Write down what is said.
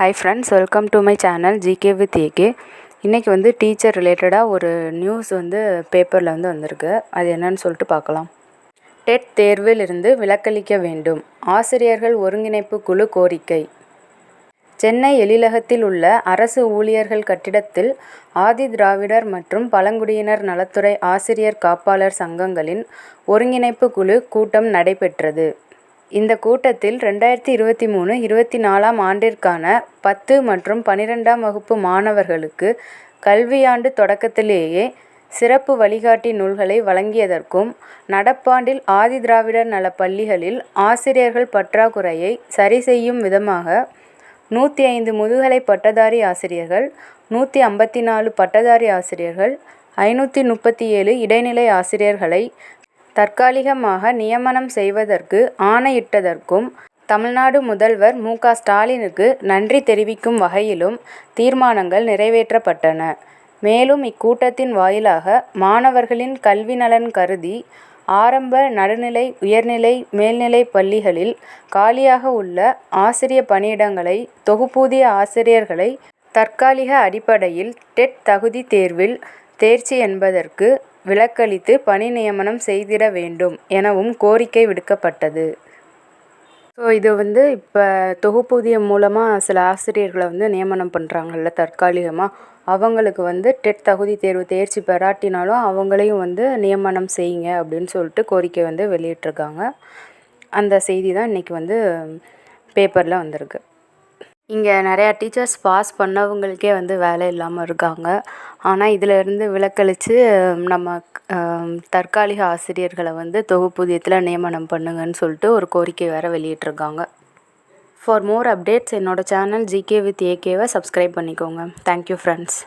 Hi friends welcome to my channel GK with AK இன்றைக்கி வந்து teacher ரிலேட்டடாக ஒரு நியூஸ் வந்து பேப்பரில் வந்து வந்திருக்கு. அது என்னன்னு சொல்லிட்டு பார்க்கலாம். டெட் தேர்வில் இருந்து விலக்களிக்க வேண்டும். ஆசிரியர்கள் ஒருங்கிணைப்பு குழு கோரிக்கை. சென்னை எழிலகத்தில் உள்ள அரசு ஊழியர்கள் கட்டிடத்தில் ஆதி திராவிடர் மற்றும் பழங்குடியினர் நலத்துறை ஆசிரியர் காப்பாளர் சங்கங்களின் ஒருங்கிணைப்பு குழு கூட்டம் நடைபெற்றது. இந்த கூட்டத்தில் ரெண்டாயிரத்தி இருபத்தி மூணு இருபத்தி நாலாம் ஆண்டிற்கான பத்து மற்றும் பன்னிரெண்டாம் வகுப்பு மாணவர்களுக்கு கல்வியாண்டு தொடக்கத்திலேயே சிறப்பு வழிகாட்டி நூல்களை வழங்கியதற்கும் நடப்பாண்டில் ஆதிதிராவிடர் நல பள்ளிகளில் ஆசிரியர்கள் பற்றாக்குறையை சரி செய்யும் விதமாக நூற்றி ஐந்து முதுகலை பட்டதாரி ஆசிரியர்கள் நூற்றி ஐம்பத்தி நாலு பட்டதாரி ஆசிரியர்கள் ஐநூற்றி முப்பத்தி ஏழு இடைநிலை ஆசிரியர்களை தற்காலிகமாக நியமனம் செய்வதற்கு ஆணையிட்டதற்கும் தமிழ்நாடு முதல்வர் மு. க. ஸ்டாலினுக்கு நன்றி தெரிவிக்கும் வகையிலும் தீர்மானங்கள் நிறைவேற்றப்பட்டன. மேலும் இக்கூட்டத்தின் வாயிலாக மாணவர்களின் கல்வி நலன் கருதி ஆரம்ப நடுநிலை உயர்நிலை மேல்நிலைப் பள்ளிகளில் காலியாக உள்ள ஆசிரிய பணியிடங்களை தொகுப்பூதிய ஆசிரியர்களை தற்காலிக அடிப்படையில் டெட் தகுதி தேர்வில் தேர்ச்சி என்பதற்கு விலக்களித்து பணி நியமனம் செய்திட வேண்டும் எனவும் கோரிக்கை விடுக்கப்பட்டது. ஸோ இது வந்து இப்போ தொகுப்பூதியம் மூலமாக சில ஆசிரியர்களை வந்து நியமனம் பண்ணுறாங்கல்ல தற்காலிகமாக அவங்களுக்கு வந்து டெட் தகுதி தேர்வு தேர்ச்சி பெறாட்டினாலும் அவங்களையும் வந்து நியமனம் செய்யுங்க அப்படின்னு சொல்லிட்டு கோரிக்கை வந்து வெளியிட்டிருக்காங்க. அந்த செய்தி தான் இன்றைக்கி வந்து பேப்பரில் வந்திருக்கு. இங்கே நிறையா டீச்சர்ஸ் பாஸ் பண்ணவங்களுக்கே வந்து வேலை இல்லாமல் இருக்காங்க. ஆனால் இதிலேருந்து விலக்களித்து நம்ம தற்காலிக ஆசிரியர்களை வந்து தொகுப்பூதியத்தில் நியமனம் பண்ணுங்கன்னு சொல்லிட்டு ஒரு கோரிக்கை வேறு வெளியிட்டிருக்காங்க. ஃபார் மோர் அப்டேட்ஸ் என்னோட சேனல் ஜிகே வித் ஏகேவை சப்ஸ்கிரைப் பண்ணிக்கோங்க. Thank you friends.